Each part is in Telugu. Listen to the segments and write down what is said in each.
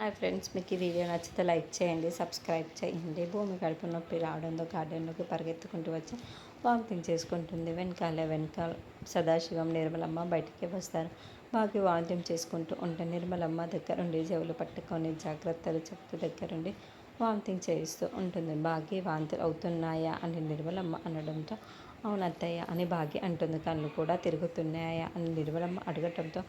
హాయ్ ఫ్రెండ్స్ మీకు ఈ వీడియో నచ్చితే లైక్ చేయండి సబ్స్క్రైబ్ చేయండి. భూమి కడుపు నొప్పి రావడంతో గార్డెన్లోకి పరిగెత్తుకుంటూ వచ్చి వామిటింగ్ చేసుకుంటుంది. వెనకాల వెనకాల సదాశివం నిర్మలమ్మ బయటికి వస్తారు. బాగా వామిటింగ్ చేసుకుంటూ ఉంటే నిర్మలమ్మ దగ్గరుండి చెవులు పట్టుకొని జాగ్రత్తలు చెప్తూ దగ్గరుండి వామిటింగ్ చేయిస్తూ ఉంటుంది. బాగా వాంతులు అవుతున్నాయా? అని నిర్మలమ్మ అనడంతో అవునత్తయ్య అని భాగ్య అంటుంది. కళ్ళు కూడా తిరుగుతున్నాయా అని నిర్మలమ్మ అడగటంతో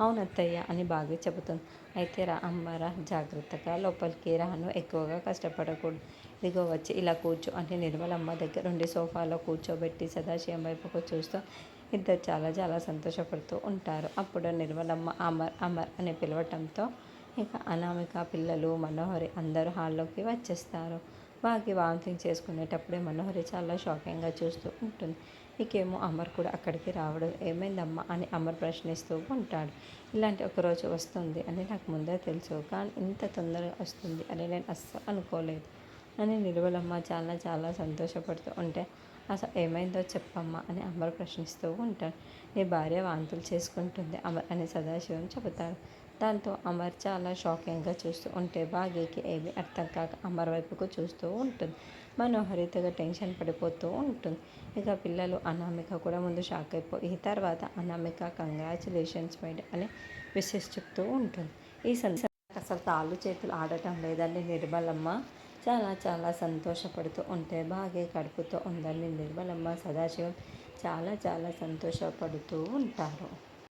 అవునత్తయ్య అని భాగ్య చెబుతుంది. అయితే రా అమ్మరా జాగ్రత్తగా లోపలికి రాను ఎక్కువగా కష్టపడకూడదు. ఇదిగో వచ్చి ఇలా కూర్చో అంటే నిర్మలమ్మ దగ్గర ఉండి సోఫాలో కూర్చోబెట్టి సదాశివం వైపుకు చూస్తూ ఇద్దరు చాలా చాలా సంతోషపడుతూ ఉంటారు. అప్పుడు నిర్మలమ్మ అమర్ అమర్ అని పిలవటంతో ఇక అనామిక పిల్లలు మనోహరి అందరూ హాల్లోకి వచ్చేస్తారు. బాగా వాంతింగ్ చేసుకునేటప్పుడే మనోహరి చాలా షాకింగ్గా చూస్తూ ఉంటుంది. ఇకేమో అమర్ కూడా అక్కడికి రావడం ఏమైందమ్మా? అని అమర్ ప్రశ్నిస్తూ ఉంటాడు. ఇలాంటి ఒకరోజు వస్తుంది అని నాకు ముందే తెలుసు కానీ ఇంత తొందరగా వస్తుంది అని నేను అస్సలు అనుకోలేదు. అని నిలువలమ్మ చాలా చాలా సంతోషపడుతూ ఉంటే అసలు ఏమైందో చెప్పమ్మా అని అమర్ ప్రశ్నిస్తూ ఉంటాడు. నీ భార్య వాంతులు చేసుకుంటుంది. అమర్ అని సదాశివం చెబుతాడు. దాంతో అమర్ చాలా షాకింగ్గా చూస్తూ ఉంటే బాగీకి ఏమీ అర్థం కాక అమర్ వైపుకు చూస్తూ ఉంటుంది. మనోహరితగా టెన్షన్ పడిపోతూ ఉంటుంది. ఇక పిల్లలు అనామిక కూడా ముందు షాక్ అయిపోయి తర్వాత అనామిక కంగ్రాచులేషన్స్ మేడం అని విశేష చెప్తూ ఉంటుంది. ఈ సందర్భంగా అసలు తాళ్ళు చేతులు ఆడటం లేదండి నిర్మలమ్మ. చాలా చాలా సంతోషపడుతూ ఉంటే బాగా కడుపుతో ఉందని నిర్మలమ్మ సదాశివం చాలా చాలా సంతోషపడుతూ ఉంటారు.